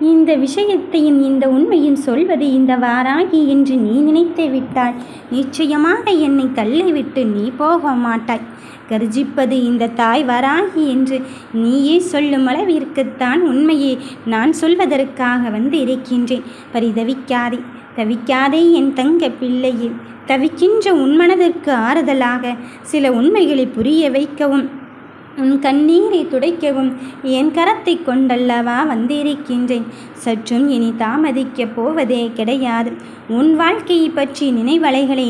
இந்த விஷயத்தையும் இந்த உண்மையும் சொல்வது இந்த வாராகி என்று நீ நினைத்து விட்டாய். நிச்சயமாக என்னை தள்ளிவிட்டு நீ போக மாட்டாய். கர்ஜிப்பது இந்த தாய் வராகி என்று நீயே சொல்லும் அளவிற்குத்தான் உண்மையை. நான் சொல்வதற்காக வந்து இருக்கின்றேன். பரிதவிக்காதே தவிக்காதே என் தங்க பிள்ளையே. தவிக்கின்ற உன் மனதிற்கு ஆறுதலாக சில உண்மைகளை புரிய வைக்கவும். உன் கண்ணீரை துடைக்கவும். என் கரத்தை கொண்டல்லவா வந்திருக்கின்றேன். சற்றும் இனி தாமதிக்கப் போவதே கிடையாது. உன் வாழ்க்கையை பற்றி நினைவலைகளை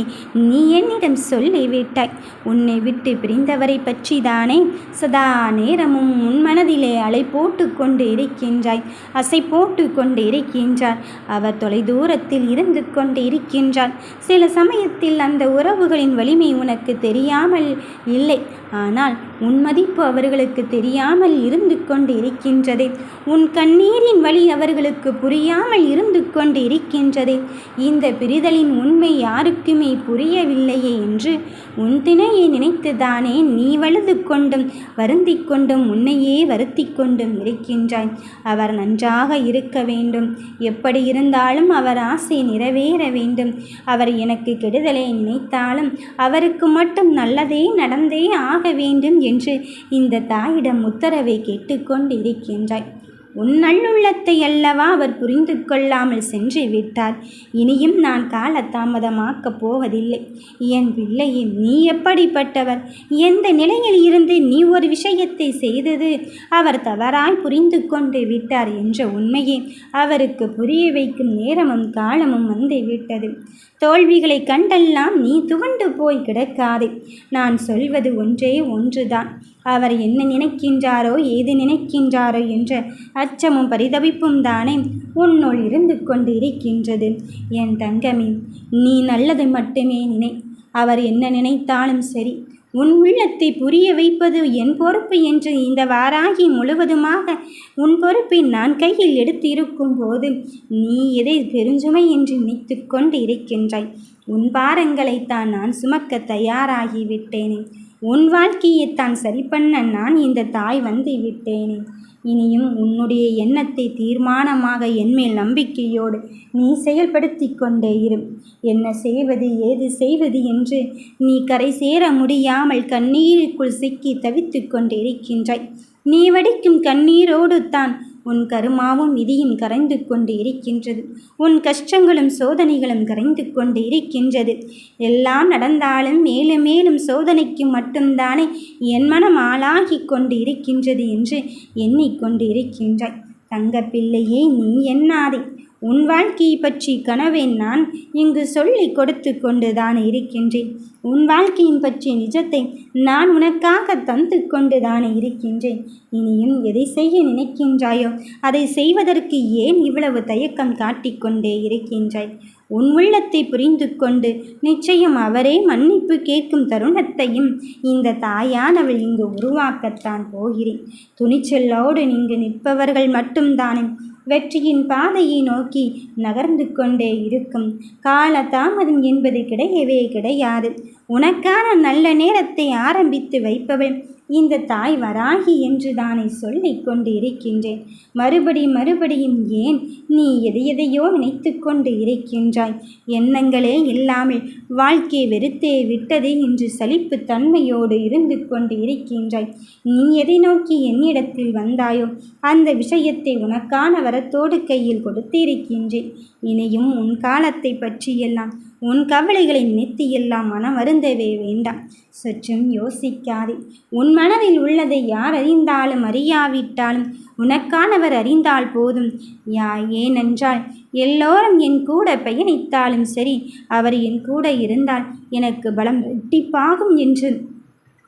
நீ என்னிடம் சொல்லிவிட்டாய் உன்னை விட்டு பிரிந்தவரை பற்றி தானே சதா நேரமும் உன் மனதிலே அலை போட்டு கொண்டு இருக்கின்றாய் அசை போட்டு கொண்டு இருக்கின்றார் அவர் தொலைதூரத்தில் இருந்து கொண்டு இருக்கின்றார் சில சமயத்தில் அந்த உறவுகளின் வலிமை உனக்கு தெரியாமல் இல்லை. ஆனால் உன் மதிப்பு அவர்களுக்கு தெரியாமல் இருந்து கொண்டு இருக்கின்றதே. உன் கண்ணீரின் வழி அவர்களுக்கு புரியாமல் இருந்து கொண்டு இருக்கின்றதே. இந்த பிரிதலின் உண்மை யாருக்குமே புரியவில்லையே என்று உன் திணையை நினைத்துதானே நீ வழுது கொண்டும் வருந்தி கொண்டும் உன்னையே வருத்தி கொண்டும் இருக்கின்றாய். அவர் நன்றாக இருக்க வேண்டும். எப்படி இருந்தாலும் அவர் ஆசை நிறைவேற வேண்டும். அவர் எனக்கு கெடுதலை நினைத்தாலும் அவருக்கு மட்டும் நல்லதே நடந்தே ஆ ஆக வேண்டும் என்று இந்த தாயிடம் உத்தரவை கேட்டுக்கொண்டிருக்கின்றாய். உன் நல்லுள்ளத்தை அல்லவா அவர் புரிந்து கொள்ளாமல் சென்று விட்டார். இனியும் நான் காலதாமதமாக்கப் போவதில்லை. என் பிள்ளையே நீ எப்படிப்பட்டவர்? எந்த நிலையில் இருந்து நீ ஒரு விஷயத்தை செய்தது? அவர் தவறாய் புரிந்து கொண்டு விட்டார் என்ற உண்மையை. அவருக்கு புரிய வைக்கும் நேரமும் காலமும் வந்து விட்டது தோல்விகளை கண்டெல்லாம் நீ துவண்டு போய் கிடக்காதே. நான் சொல்வது ஒன்றே ஒன்றுதான். அவர் என்ன நினைக்கின்றாரோ ஏது நினைக்கின்றாரோ என்ற அச்சமும் பரிதவிப்பும் தானே உன்னுள் இருந்து கொண்டு இருக்கின்றது என் தங்கமே நீ நல்லது மட்டுமே நினை. அவர் என்ன நினைத்தாலும் சரி உன் உள்ளத்தை புரிய வைப்பது என் பொறுப்பு என்று இந்த வாராகி முழுவதுமாக உன் பொறுப்பை நான் கையில் எடுத்திருக்கும் போது நீ எதை பெருஞ்சுமை என்று நினைத்து கொண்டு இருக்கின்றாய் உன் பாரங்களைத்தான் நான் சுமக்க தயாராகிவிட்டேனே உன் வாழ்க்கையைத்தான் சரி பண்ண நான் இந்த தாய் வந்து விட்டேனே. இனியும் உன்னுடைய எண்ணத்தை தீர்மானமாக என்மேல் நம்பிக்கையோடு நீ செயல்படுத்தி கொண்டே இரு. என்ன செய்வது ஏது செய்வது என்று நீ கரை சேர முடியாமல் கண்ணீருக்குள் சிக்கி தவித்து கொண்டிருக்கின்றாய். நீ வடிக்கும் கண்ணீரோடு தான் உன் கருமாவும் விதியும் கரைந்து கொண்டு இருக்கின்றது. உன் கஷ்டங்களும் சோதனைகளும் கரைந்து கொண்டு இருக்கின்றது. எல்லாம் நடந்தாலும் மேலும் மேலும் சோதனைக்கு மட்டும்தானே என் மனம் ஆளாகி கொண்டு இருக்கின்றது என்று எண்ணிக்கொண்டு இருக்கின்றாய். தங்கப்பிள்ளையே நீ எண்ணாதே. உன் வாழ்க்கையை பற்றி கனவை நான். இங்கு சொல்லி கொடுத்து கொண்டுதான் இருக்கின்றேன். உன் வாழ்க்கையின் பற்றிய நிஜத்தை நான் உனக்காக தந்து கொண்டுதானே இருக்கின்றேன். இனியும் எதை செய்ய நினைக்கின்றாயோ அதை செய்வதற்கு ஏன் இவ்வளவு தயக்கம் காட்டிக்கொண்டே இருக்கின்றாய்? உன் உள்ளத்தை புரிந்து கொண்டு நிச்சயம் அவரே மன்னிப்பு கேட்கும் தருணத்தையும் இந்த தாயானவள் இங்கு உருவாக்கத்தான் போகிறேன். துணிச்சலோடு இங்கு நிற்பவர்கள் மட்டும்தானே. வெற்றியின் பாதையை நோக்கி நகர்ந்து கொண்டே இருக்கும். கால தாமதம் என்பது கிடையவே கிடையாது. உனக்கான நல்ல நேரத்தை ஆரம்பித்து வைப்பவள். இந்த தாய் வராகி என்று தானே சொல்லிக் கொண்டு இருக்கின்றேன் மறுபடி மறுபடியும் ஏன் நீ எதையெதையோ நினைத்து கொண்டு இருக்கின்றாய்? எண்ணங்களே இல்லாமல் வாழ்க்கை வெறுத்தே விட்டதே என்று சலிப்பு தன்மையோடு இருந்து கொண்டு இருக்கின்றாய் நீ எதை நோக்கி என்னிடத்தில் வந்தாயோ அந்த விஷயத்தை உனக்கான வரத்தோடு கையில் கொடுத்திருக்கின்றேன். இனியும் உன் காலத்தை பற்றியெல்லாம் உன் கவலைகளை நினைத்து எல்லாம் மனம் வருந்தவே வேண்டாம். சற்றும் யோசிக்காதே. உன் மனதில் உள்ளதை யார் அறிந்தாலும் அறியாவிட்டாலும் உனக்கானவர் அறிந்தால் போதும். யா ஏனென்றால் எல்லோரும் என் கூட பயணித்தாலும் சரி அவர் என் கூட இருந்தால் எனக்கு பலம் ரெட்டிப்பாகும் என்று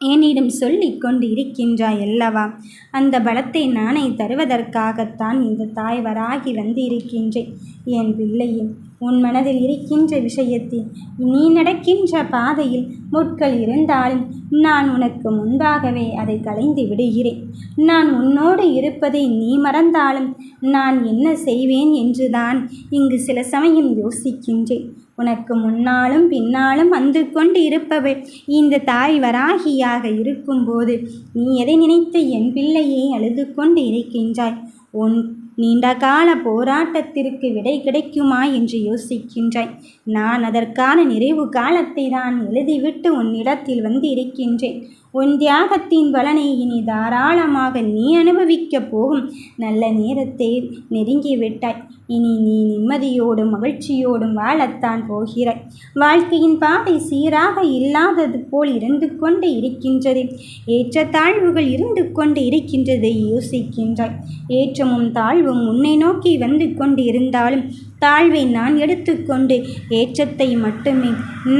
என்னிடம் சொல்லிக் கொண்டு இருக்கின்றாய் அல்லவா? அந்த பலத்தை நானே தருவதற்காகத்தான் இந்த தாய் வராகி வந்து இருக்கின்றேன் என் பிள்ளையின் உன் மனதில் இருக்கின்ற விஷயத்தில் நீ நடக்கின்ற பாதையில் முட்கள் இருந்தாலும் நான் உனக்கு முன்பாகவே அதை களைந்து விடுகிறேன். நான் உன்னோடு இருப்பதை நீ மறந்தாலும் நான் என்ன செய்வேன் என்றுதான் இங்கு சில சமயம் யோசிக்கின்றேன். உனக்கு முன்னாலும் பின்னாலும் வந்து கொண்டு இருப்பவள் இந்த தாய் வராகியாக இருக்கும்போது நீ எதை நினைத்து என் பிள்ளையை அழுது கொண்டு இருக்கின்றாய்? உன் நீண்ட கால போராட்டத்திற்கு விடை கிடைக்குமா என்று யோசிக்கின்றாய். நான் அதற்கான நிறைவு காலத்தை தான் எழுதிவிட்டு உன்னிடத்தில் வந்து இருக்கின்றேன் உன் தியாகத்தின் பலனை இனி தாராளமாக நீ அனுபவிக்கப் போகும். நல்ல நேரத்தை நெருங்கிவிட்டாய் இனி நீ நிம்மதியோடும் மகிழ்ச்சியோடும் வாழத்தான் போகிறாய். வாழ்க்கையின் பாதை சீராக இல்லாதது போல் இருந்து கொண்டு இருக்கின்றது. ஏற்றத்தாழ்வுகள் இருந்து கொண்டு இருக்கின்றதை யோசிக்கின்றாய். ஏற்றமும் தாழ்வும் உன்னை நோக்கி வந்து கொண்டு இருந்தாலும் தாழ்வை நான் எடுத்துக்கொண்டு ஏற்றத்தை மட்டுமே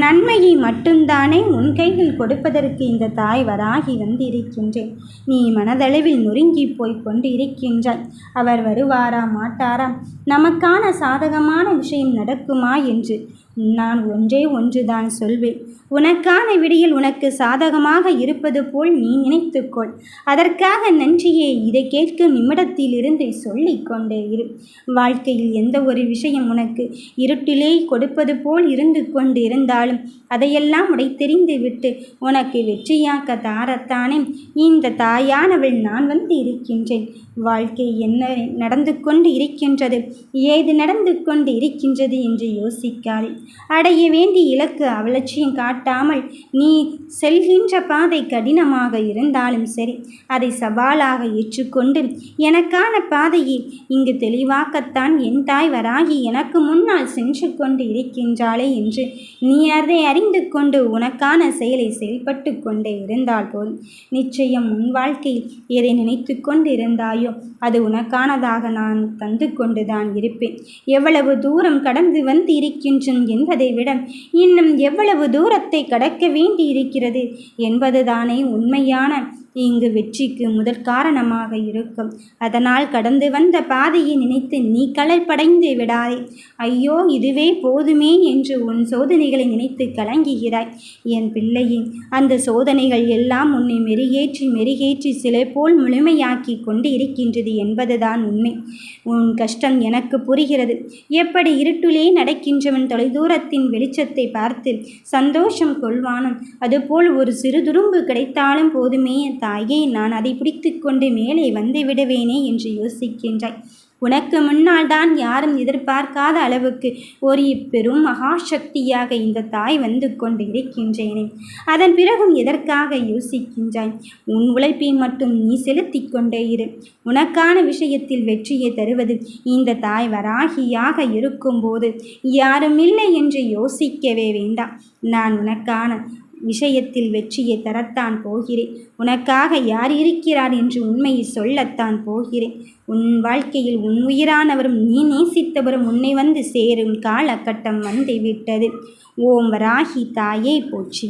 நன்மையை மட்டும்தானே உன் கையில் கொடுப்பதற்கு இந்த தாய் வராகி வந்திருக்கின்றேன். நீ மனதளவில் நொறுங்கி போய் கொண்டு இருக்கின்றாய் அவர் வருவாரா மாட்டாரா? நமக்கான சாதகமான விஷயம் நடக்குமா என்று நான் ஒன்றே ஒன்றுதான் சொல்வேன். உனக்கான விடியில் உனக்கு சாதகமாக இருப்பது போல் நீ நினைத்துக்கொள். அதற்காக நன்றியே இதை கேட்கும் நிமிடத்திலிருந்து சொல்லிக்கொண்டே இரு. வாழ்க்கையில் எந்த ஒரு விஷயம் உனக்கு இருட்டிலே கொடுப்பது போல் இருந்து கொண்டு இருந்தாலும் அதையெல்லாம் உடைத்தெறிந்து விட்டு உனக்கு வெற்றியாக்க தாரத்தானே இந்த தாயானவள் நான் வந்து இருக்கின்றேன். வாழ்க்கை என்ன நடந்து கொண்டு இருக்கின்றது? ஏது நடந்து கொண்டு இருக்கின்றது என்று யோசிக்காதே. அடைய வேண்டிய இலக்கு அவலட்சியம் காட்டாமல் நீ செல்கின்ற பாதை கடினமாக இருந்தாலும் சரி அதை சவாலாக ஏற்றுக்கொண்டு எனக்கான பாதையை இங்கு தெளிவாக்கத்தான் என் தாய் வராகி எனக்கு முன்னால் சென்று கொண்டு இருக்கின்றாளே என்று நீ அதை அறிந்து கொண்டு உனக்கான செயலை செயல்பட்டு கொண்டே இருந்தால் போல் நிச்சயம் உன் வாழ்க்கையில் எதை நினைத்து கொண்டு இருந்தாயோ அது உனக்கானதாக நான் தந்து கொண்டுதான் இருப்பேன். எவ்வளவு தூரம் கடந்து வந்து இருக்கின்றேன் என்பதை விட இன்னும் எவ்வளவு தூரத்தை கடக்க வேண்டியிருக்கிறது என்பதுதானே உண்மையான இங்கு வெற்றிக்கு முதற் காரணமாக இருக்கும். அதனால் கடந்து வந்த பாதையை நினைத்து நீ கலைப்படைந்து விடாதே. ஐயோ இதுவே போதுமே என்று உன் சோதனைகளை நினைத்து கலங்குகிறாய். என் பிள்ளையே அந்த சோதனைகள் எல்லாம் உன்னை மெருகேற்றி மெருகேற்றி சிலை போல் முழுமையாக்கி கொண்டு இருக்கின்றது என்பதுதான் உண்மை. உன் கஷ்டம் எனக்கு புரிகிறது. எப்படி இருட்டுலே நடக்கின்றவன் தொலைதூரத்தின் வெளிச்சத்தை பார்த்து சந்தோஷம் கொள்வானும் அதுபோல் ஒரு சிறு துரும்பு கிடைத்தாலும் போதுமே. தாயே நான் அதை பிடித்து கொண்டு மேலே வந்து விடுவேனே என்று யோசிக்கின்றாய். உனக்கு முன்னால் தான் யாரும் எதிர்பார்க்காத அளவுக்கு ஒரு பெரும் மகாசக்தியாக இந்த தாய் வந்து கொண்டு இருக்கின்றேனே. அதன் பிறகும் எதற்காக யோசிக்கின்றாய்? உன் உழைப்பை மட்டும் நீ செலுத்தி கொண்டே இரு. உனக்கான விஷயத்தில் வெற்றியை தருவது இந்த தாய் வராகியாக இருக்கும்போது யாரும் இல்லை என்று யோசிக்கவே வேண்டாம். நான் உனக்கான விஷயத்தில் வெற்றியை தரத்தான் போகிறேன். உனக்காக யார் இருக்கிறார் என்று உண்மையை சொல்லத்தான் போகிறேன். உன் வாழ்க்கையில் உன் உயிரானவரும் நீ நேசித்தவரும் உன்னை வந்து சேரும் காலகட்டம் வந்து விட்டது. ஓம் வராகி தாயே போச்சு